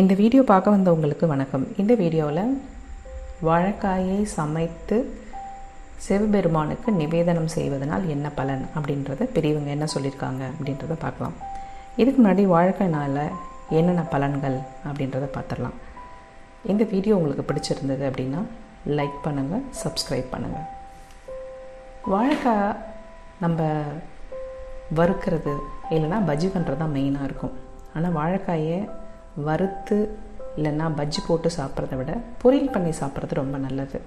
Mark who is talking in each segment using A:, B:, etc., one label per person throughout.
A: இந்த வீடியோ பார்க்க வந்தவங்களுக்கு வணக்கம். இந்த வீடியோவில் வாழைக்காயை சமைத்து சிவபெருமானுக்கு நிவேதனம் செய்வதனால் என்ன பலன் அப்படின்றத பெரியவங்க என்ன சொல்லியிருக்காங்க அப்படின்றத பார்க்கலாம். இதுக்கு முன்னாடி வாழைக்காய்னால் என்னென்ன பலன்கள் அப்படின்றத பார்த்துடலாம். இந்த வீடியோ உங்களுக்கு பிடிச்சிருந்தது அப்படின்னா லைக் பண்ணுங்கள் சப்ஸ்கிரைப் பண்ணுங்கள் வாழைக்காய் நம்ம வறுக்கிறது இல்லைன்னா பஜ்ஜி பண்ணுறது தான் மெயினாக இருக்கும். ஆனால் வாழைக்காயை வறுத்து இல்லைன்னா பஜ்ஜி போட்டு சாப்பிட்றத விட பொரியல் பண்ணி சாப்பிட்றது ரொம்ப நல்லது.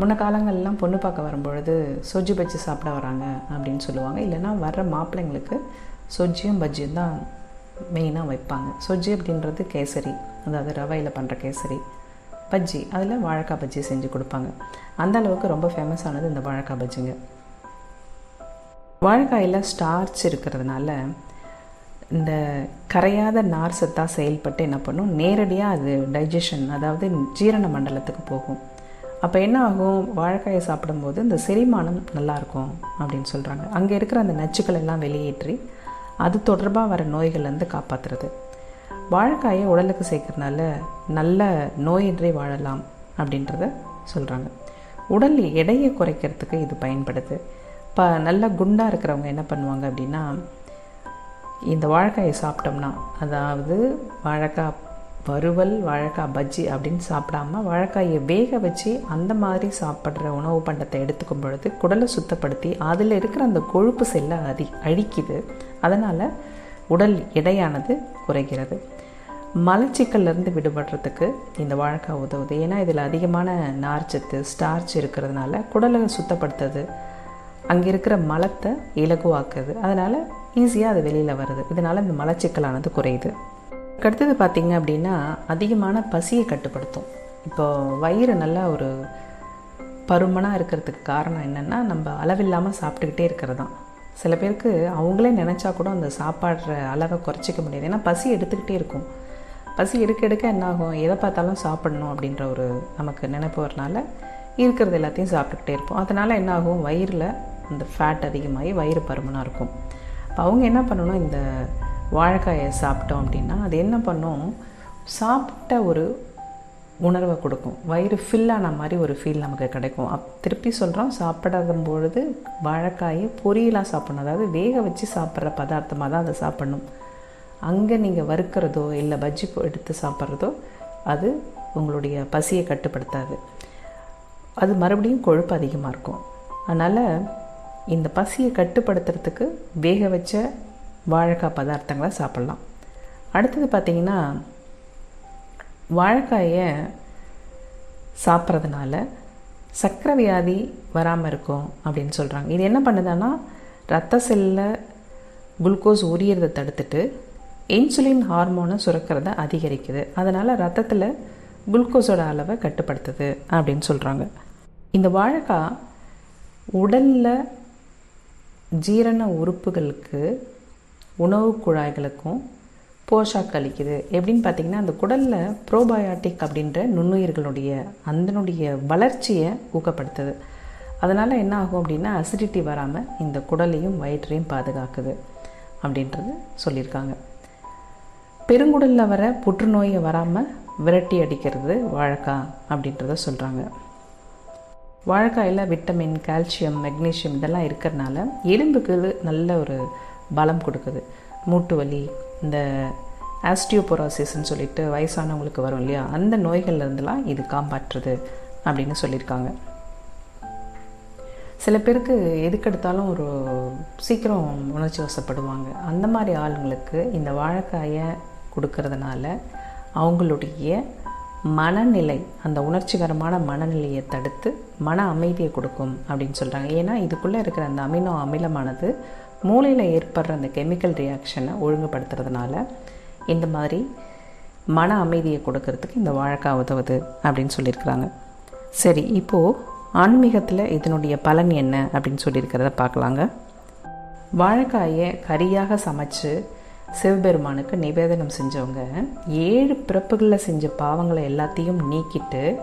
A: முன்ன காலங்கள்லாம் பொண்ணு பார்க்க வரும்பொழுது சொஜ்ஜி பஜ்ஜி சாப்பிட வராங்க அப்படின்னு சொல்லுவாங்க. இல்லைன்னா வர்ற மாப்பிள்ளைங்களுக்கு சொஜ்ஜியும் பஜ்ஜியும் தான் மெயினாக வைப்பாங்க. சொஜ்ஜி அப்படின்றது கேசரி அதாவது ரவையில் பண்ணுற கேசரி பஜ்ஜி அதில் வாழைக்காய் பஜ்ஜி செஞ்சு கொடுப்பாங்க. அந்த அளவுக்கு ரொம்ப ஃபேமஸ் ஆனது இந்த வாழைக்காய் பஜ்ஜிங்க. வாழைக்காயில் ஸ்டார்ச் இருக்கிறதுனால இந்த கரையாத நார் சத்தாக செயல்பட்டு என்ன பண்ணும்? நேரடியாக அது டைஜஷன் அதாவது ஜீரண மண்டலத்துக்கு போகும். அப்போ என்ன ஆகும்? வாழைக்காயை சாப்பிடும்போது இந்த செரிமானம் நல்லாயிருக்கும் அப்படின்னு சொல்கிறாங்க அங்கே இருக்கிற அந்த நச்சுக்கள் எல்லாம் வெளியேற்றி அது தொடர்பாக வர நோய்கள்லேருந்து காப்பாற்றுறது வாழைக்காயை உடலுக்கு சேர்க்கறதுனால நல்ல நோயின்றி வாழலாம் அப்படின்றத சொல்கிறாங்க உடல் எடையை குறைக்கிறதுக்கு இது பயன்படுது. இப்போ நல்ல குண்டாக இருக்கிறவங்க என்ன பண்ணுவாங்க அப்படின்னா இந்த வாழைக்காயை சாப்பிட்டோம்னா அதாவது வாழைக்காய் வறுவல் வாழைக்காய் பஜ்ஜி அப்படின்னு சாப்பிடாம வாழைக்காயை வேக வச்சு அந்த மாதிரி சாப்பிட்ற உணவு பண்டத்தை எடுத்துக்கும் பொழுது குடலை சுத்தப்படுத்தி அதில் இருக்கிற அந்த கொழுப்பு செல்லை அதி அழிக்குது. அதனால் உடல் எடையானது குறைகிறது. மலச்சிக்கல்லேருந்து விடுபடுறதுக்கு இந்த வாழைக்காய் உதவுது. ஏன்னா இதில் அதிகமான நார்ச்சத்து ஸ்டார்ச் இருக்கிறதுனால குடலை சுத்தப்படுத்துது. அங்கே இருக்கிற மலத்தை இலகுவாக்குது. அதனால் ஈஸியாக அது வெளியில் வருது. இதனால் இந்த மலச்சிக்கலானது குறையுது. அடுத்தது பார்த்திங்க அப்படின்னா அதிகமான பசியை கட்டுப்படுத்தும். இப்போது வயிறு நல்லா ஒரு பருமனாக இருக்கிறதுக்கு காரணம் என்னென்னா நம்ம அளவில்லாமல் சாப்பிட்டுக்கிட்டே இருக்கிறது தான் சில பேருக்கு அவங்களே நினச்சா கூட அந்த சாப்பாடுற அளவை குறைச்சிக்க முடியாது. ஏன்னா பசி எடுத்துக்கிட்டே இருக்கும். பசி எடுக்க எடுக்க என்னாகும்? எதை பார்த்தாலும் சாப்பிடணும் அப்படின்ற ஒரு நமக்கு நினைப்பு வரனால இருக்கிறது எல்லாத்தையும் சாப்பிட்டுக்கிட்டே இருப்போம். அதனால் என்னாகும்? வயிறில் அந்த ஃபேட் அதிகமாகி வயிறு பருமனாக இருக்கும். அவங்க என்ன பண்ணணும்? இந்த வாழைக்காயை சாப்பிட்டோம் அப்படின்னா அது என்ன பண்ணும்? சாப்பிட்ட ஒரு உணர்வை கொடுக்கும். வயிறு ஃபில்லான மாதிரி ஒரு ஃபீல் நமக்கு கிடைக்கும். அப் திருப்பி சொல்கிறோம் சாப்பிடாத பொழுது வாழைக்காயை பொரியலாக சாப்பிடணும். அதாவது வேக வச்சு சாப்பிட்ற பதார்த்தமாக தான் அதை சாப்பிடணும். அங்கே நீங்கள் வறுக்கிறதோ இல்லை பஜ்ஜி எடுத்து சாப்பிட்றதோ அது உங்களுடைய பசியை கட்டுப்படுத்தாது. அது மறுபடியும் கொழுப்பு அதிகமாக இருக்கும். அதனால் இந்த பசியை கட்டுப்படுத்துறதுக்கு வேக வச்ச வாழைக்காய் பதார்த்தங்களை சாப்பிட்லாம். அடுத்தது பார்த்திங்கன்னா வாழைக்காயை சாப்பிட்றதுனால சர்க்கரை வியாதி வராமல் இருக்கும் அப்படின்னு சொல்கிறாங்க இது என்ன பண்ணுதுன்னா ரத்த செல்லில் குளுக்கோஸ் உரியறதை தடுத்துட்டு இன்சுலின் ஹார்மோனை சுரக்கிறத அதிகரிக்குது. அதனால் ரத்தத்தில் குளுக்கோஸோட அளவை கட்டுப்படுத்துது அப்படின்னு சொல்கிறாங்க இந்த வாழைக்காய் உடலில் ஜீரண உறுப்புகளுக்கு உணவு குழாய்களுக்கும் போஷாக்கு அளிக்குது. எப்படின்னு பார்த்தீங்கன்னா அந்த குடலில் ப்ரோபயாட்டிக் அப்படின்ற நுண்ணுயிர்களுடைய அதனுடைய வளர்ச்சியை ஊக்கப்படுத்துது. அதனால் என்ன ஆகும் அப்படின்னா அசிடிட்டி வராமல் இந்த குடலையும் வயிற்றையும் பாதுகாக்குது அப்படின்றது சொல்லியிருக்காங்க. பெருங்குடலில் வர புற்றுநோயை வராமல் விரட்டி அடிக்கிறது வழக்கா அப்படின்றத சொல்கிறாங்க வாழைக்காயில் விட்டமின் கால்சியம் மெக்னீஷியம் இதெல்லாம் இருக்கிறனால எலும்புக்கு நல்ல ஒரு பலம் கொடுக்குது. மூட்டு வலி இந்த ஆஸ்டியோபொராசிஸ்ன்னு சொல்லிட்டு வயசானவங்களுக்கு வரும் இல்லையா? அந்த நோய்கள்லேருந்துலாம் இது காப்பாற்றுது அப்படின்னு சொல்லியிருக்காங்க. சில பேருக்கு எதுக்கெடுத்தாலும் ஒரு சீக்கிரம் உணர்ச்சி வசப்படுவாங்க. அந்த மாதிரி ஆளுங்களுக்கு இந்த வாழைக்காயை கொடுக்கறதுனால அவங்களுடைய மனநிலை அந்த உணர்ச்சிகரமான மனநிலையை தடுத்து மன அமைதியை கொடுக்கும் அப்படின்னு சொல்கிறாங்க ஏன்னா இதுக்குள்ளே இருக்கிற அந்த அமினோ அமிலமானது மூளையில் ஏற்படுற அந்த கெமிக்கல் ரியாக்ஷனை ஒழுங்குபடுத்துறதுனால இந்த மாதிரி மன அமைதியை கொடுக்கறதுக்கு இந்த வாழைக்காய் உதவுது அப்படின்னு சொல்லியிருக்கிறாங்க. சரி இப்போது ஆன்மீகத்தில் இதனுடைய பலன் என்ன அப்படின்னு சொல்லியிருக்கிறத பார்க்கலாங்க. வாழைக்காயை கறியாக சமைச்சு சிவபெருமானுக்கு நிவேதனம் செஞ்சவங்க ஏழு பிறப்புகளில் செஞ்ச பாவங்களை எல்லாத்தையும் நீக்கிட்டு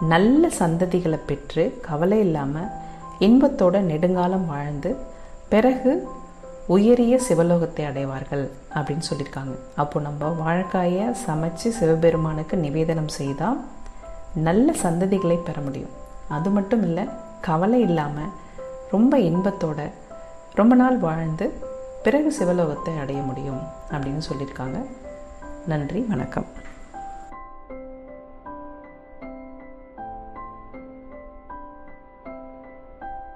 A: நல்ல சந்ததிகளை பெற்று கவலை இல்லாமல் இன்பத்தோட நெடுங்காலம் வாழ்ந்து பிறகு உயரிய சிவலோகத்தை அடைவார்கள் அப்படின்னு சொல்லியிருக்காங்க. அப்போ நம்ம வாழைக்காயை சமைச்சு சிவபெருமானுக்கு நிவேதனம் செய்தால் நல்ல சந்ததிகளை பெற முடியும். அது மட்டும் இல்லை கவலை இல்லாமல் ரொம்ப இன்பத்தோட ரொம்ப நாள் வாழ்ந்து பிறகு சிவலோகத்தை அடைய முடியும் அப்படின்னு சொல்லியிருக்காங்க. நன்றி வணக்கம்.